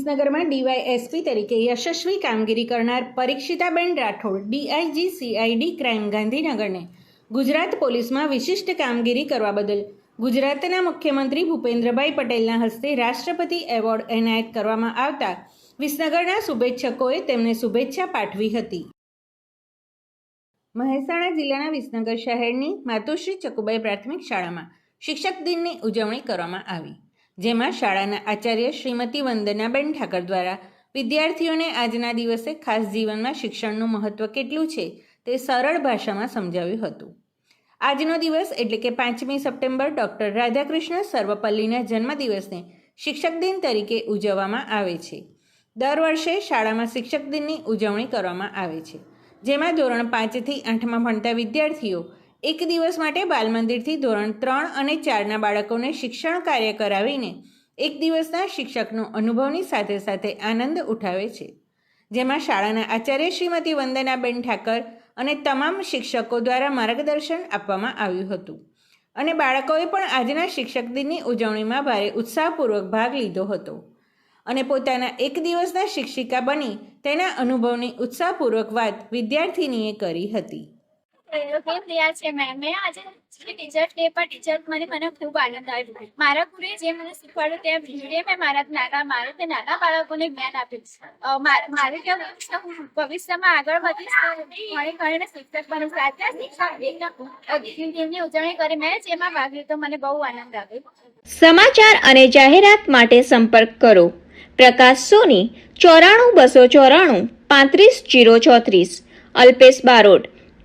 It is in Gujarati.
વિસનગરમાં ડીવાયએસપી તરીકે યશસ્વી કામગીરી કરનાર પરીક્ષિતાબેન રાઠોડ ડીઆઈજી સીઆઈડી ક્રાઇમ ગાંધીનગરને. ગુજરાત પોલીસમાં વિશિષ્ટ કામગીરી કરવા બદલ ગુજરાતના મુખ્યમંત્રી ભૂપેન્દ્રભાઈ પટેલના હસ્તે રાષ્ટ્રપતિ એવોર્ડ એનાયત કરવામાં આવતા વિસનગરના શુભેચ્છકોએ તેમને શુભેચ્છા પાઠવી હતી. મહેસાણા જિલ્લાના વિસનગર શહેરની માતુશ્રી ચકુબાઈ પ્રાથમિક શાળામાં શિક્ષક દિનની ઉજવણી કરવામાં આવી. જેમાં શાળાના આચાર્ય શ્રીમતી વંદનાબેન ઠાકર દ્વારા વિદ્યાર્થીઓને આજના દિવસે ખાસ જીવનમાં શિક્ષણનું મહત્ત્વ કેટલું છે તે સરળ ભાષામાં સમજાવ્યું હતું. આજનો દિવસ એટલે કે પાંચમી સપ્ટેમ્બર ડૉક્ટર રાધાકૃષ્ણ સર્વપલ્લીના જન્મદિવસને શિક્ષક દિન તરીકે ઉજવવામાં આવે છે. દર વર્ષે શાળામાં શિક્ષક દિનની ઉજવણી કરવામાં આવે છે. જેમાં ધોરણ પાંચથી આઠમાં ભણતા વિદ્યાર્થીઓ એક દિવસ માટે બાલમંદિરથી ધોરણ ત્રણ અને ચારના બાળકોને શિક્ષણ કાર્ય કરાવીને એક દિવસના શિક્ષકનો અનુભવની સાથે સાથે આનંદ ઉઠાવે છે. જેમાં શાળાના આચાર્ય શ્રીમતી વંદનાબેન ઠાકર અને તમામ શિક્ષકો દ્વારા માર્ગદર્શન આપવામાં આવ્યું હતું અને બાળકોએ પણ આજના શિક્ષક દિનની ઉજવણીમાં ભારે ઉત્સાહપૂર્વક ભાગ લીધો હતો. અને પોતાના એક દિવસના શિક્ષિકા બની તેના અનુભવની ઉત્સાહપૂર્વક વાત વિદ્યાર્થિનીએ કરી હતી. ટીચર ડે પર ટીચર મને ખૂબ આનંદ આવ્યો. મારા જે મેં મારા નાના તે નાના બાળકોને જ્ઞાન આપ્યું. મારે હું ભવિષ્યમાં આગળ વધીશ કરી મેં, જેમાં ભાગ લીધો. મને બહુ આનંદ આવ્યો. સમાચાર અને જાહેરાત માટે સંપર્ક કરો. પ્રકાશ સોની, ચોરાણું બસો ચોરાણું, પાંત્રીસ જીરો ચોત્રીસ. અલ્પેશ બારોટ